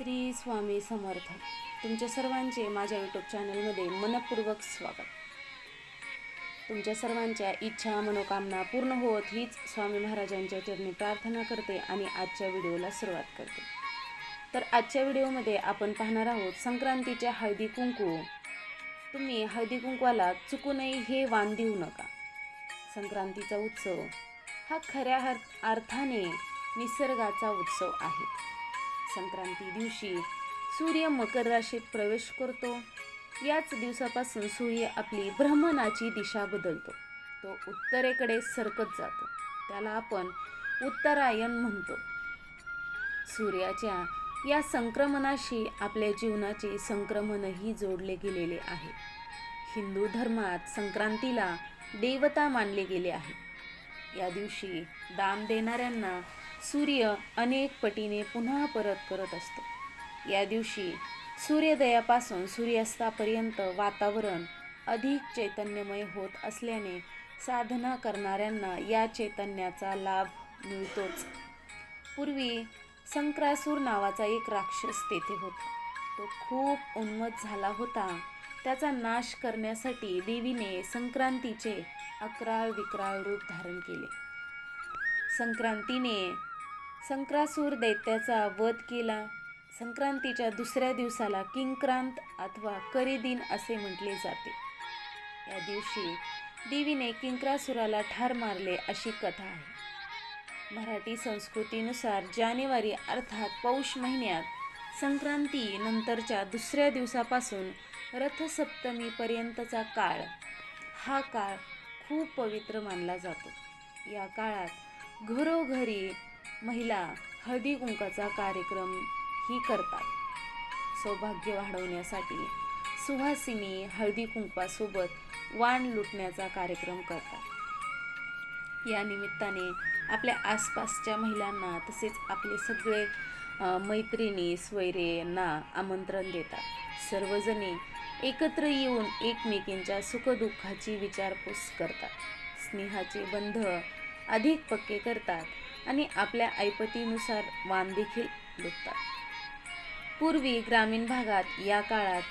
श्री स्वामी समर्थ. तुमच्या सर्वांचे माझ्या यूट्यूब चॅनलमध्ये मनपूर्वक स्वागत. तुमच्या सर्वांच्या इच्छा मनोकामना पूर्ण होत हीच स्वामी महाराजांच्या चरणी प्रार्थना करते आणि आजच्या व्हिडिओला सुरुवात करते. तर आजच्या व्हिडिओमध्ये आपण पाहणार आहोत संक्रांतीच्या हळदी कुंकू. तुम्ही हळदी कुंकवाला चुकूनही हे वाण देऊ नका. संक्रांतीचा उत्सव हा खऱ्या हर- अर्थाने निसर्गाचा उत्सव आहे. संक्रांती दिवशी सूर्य मकर राशीत प्रवेश करतो. याच दिवसापासून सूर्य आपली भ्रमणाची दिशा बदलतो. तो उत्तरेकडे सरकत जातो. त्याला आपण उत्तरायण म्हणतो. सूर्याच्या या संक्रमणाशी आपल्या जीवनाचे संक्रमणही जोडले गेलेले आहे. हिंदू धर्मात संक्रांतीला देवता मानले गेले आहे. या दिवशी दान देणाऱ्यांना सूर्य अनेक पटीने पुन्हा परत करत असतो. या दिवशी सूर्योदयापासून सूर्यास्तापर्यंत वातावरण अधिक चैतन्यमय होत असल्याने साधना करणाऱ्यांना या चैतन्याचा लाभ मिळतोच. पूर्वी संक्रासूर नावाचा एक राक्षस तेथे होता. तो खूप उन्मत झाला होता. त्याचा नाश करण्यासाठी देवीने संक्रांतीचे अकराळ विक्राळ रूप धारण केले. संक्रांतीने संक्रासूर दैत्याचा वध केला. संक्रांतीच्या दुसऱ्या दिवसाला किंक्रांत अथवा करीदिन असे म्हटले जाते. या दिवशी देवीने किंक्रासुराला ठार मारले अशी कथा आहे. मराठी संस्कृतीनुसार जानेवारी अर्थात पौष महिन्यात संक्रांती नंतरच्या दुसऱ्या दिवसापासून रथसप्तमीपर्यंतचा काळ हा काळ खूप पवित्र मानला जातो. या काळात घरोघरी महिला हळदी कुंकाचा कार्यक्रम ही करतात. सौभाग्य वाढवण्यासाठी सुहासिनी हळदी कुंकवासोबत वाण लुटण्याचा कार्यक्रम करतात. या निमित्ताने आपल्या आसपासच्या महिलांना तसेच आपले सगळे मैत्रिणी स्वैरेंना आमंत्रण देतात. सर्वजणी एकत्र येऊन एकमेकींच्या सुखदुःखाची विचारपूस करतात. स्नेहाचे बंध अधिक पक्के करतात. आणि आपल्या ऐपतीनुसार वाण देखील लुटतात. पूर्वी ग्रामीण भागात या काळात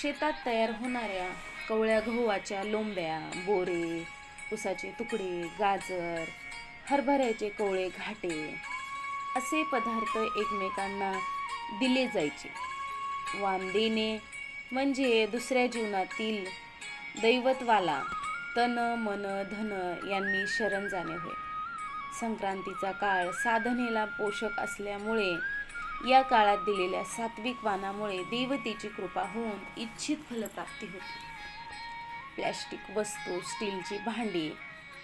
शेतात तयार होणाऱ्या कवळ्या गव्हाच्या लोंब्या बोरे उसाचे तुकडे गाजर हरभऱ्याचे कोवळे घाटे असे पदार्थ एकमेकांना दिले जायचे. वाण देणे म्हणजे दुसऱ्या जीवनातील दैवतवाला तन मन धन यांनी शरण जाणे होय. संक्रांतीचा काळ साधनेला पोषक असल्यामुळे या काळात दिलेल्या सात्विक वाणामुळे देवतेची कृपा होऊन इच्छित फलप्राप्ती होते. प्लॅस्टिक वस्तू स्टीलची भांडी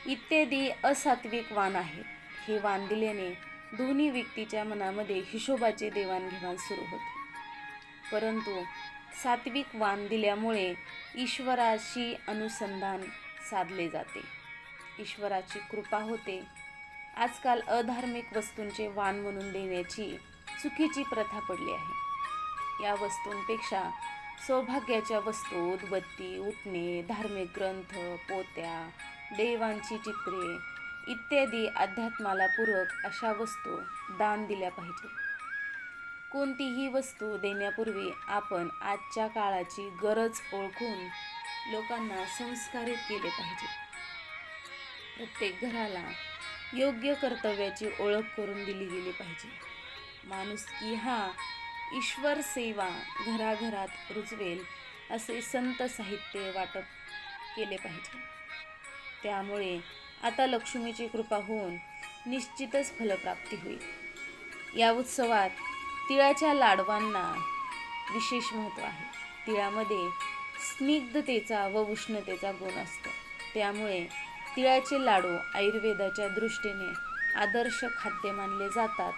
इत्यादी असात्विक वान आहेत. हे वाण दिल्याने दोन्ही व्यक्तीच्या मनामध्ये हिशोबाचे देवाणघेवाण सुरू होते. परंतु सात्विक वाण दिल्यामुळे ईश्वराशी अनुसंधान साधले जाते. ईश्वराची कृपा होते आजकाल अधार्मिक वस्तूंचे वाण म्हणून देण्याची चुकीची प्रथा पडली आहे. या वस्तूंपेक्षा सौभाग्याच्या वस्तू उदबत्ती उठणे धार्मिक ग्रंथ पोत्या देवांची चित्रे इत्यादी अध्यात्माला पूरक अशा वस्तू दान दिल्या पाहिजेत. कोणतीही वस्तू देण्यापूर्वी आपण आजच्या काळाची गरज ओळखून लोकांना संस्कारित केले पाहिजे. प्रत्येक घराला योग्य कर्तव्याची ओळख करून दिली गेली पाहिजे. माणुसकी हा ईश्वर सेवा घराघरात रुजवेल असे संत साहित्य वाटप केले पाहिजे. त्यामुळे आता लक्ष्मीची कृपा होऊन निश्चितच फलप्राप्ती होईल. या उत्सवात तिळाच्या लाडवांना विशेष महत्त्व आहे. तिळामध्ये स्निग्धतेचा व उष्णतेचा गुण असतो. त्यामुळे तिळाचे लाडू आयुर्वेदाच्या दृष्टीने आदर्श खाद्य मानले जातात.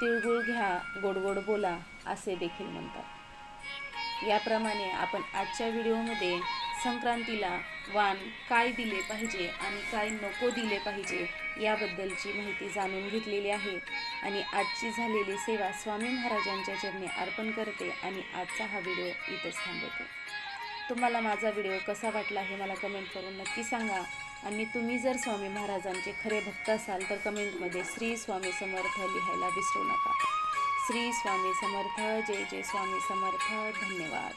तिळगुळ घ्या गोडगोड बोला असे देखील म्हणतात. याप्रमाणे आपण आजच्या व्हिडिओमध्ये संक्रांतीला वाण काय दिले पाहिजे आणि काय नको दिले पाहिजे याबद्दलची माहिती जाणून घेतलेली आहे. आणि आजची झालेली सेवा स्वामी महाराजांच्या चरणी अर्पण करते आणि आजचा हा व्हिडिओ इथंच थांबवते. तुम्हाला माझा व्हिडिओ कसा वाटला हे मला कमेंट करून नक्की सांगा. आणि तुम्ही जर स्वामी महाराजांचे खरे भक्त असाल तर कमेंटमध्ये श्री स्वामी समर्थ लिहायला विसरू नका. श्री स्वामी समर्थ जय जय स्वामी समर्थ धन्यवाद.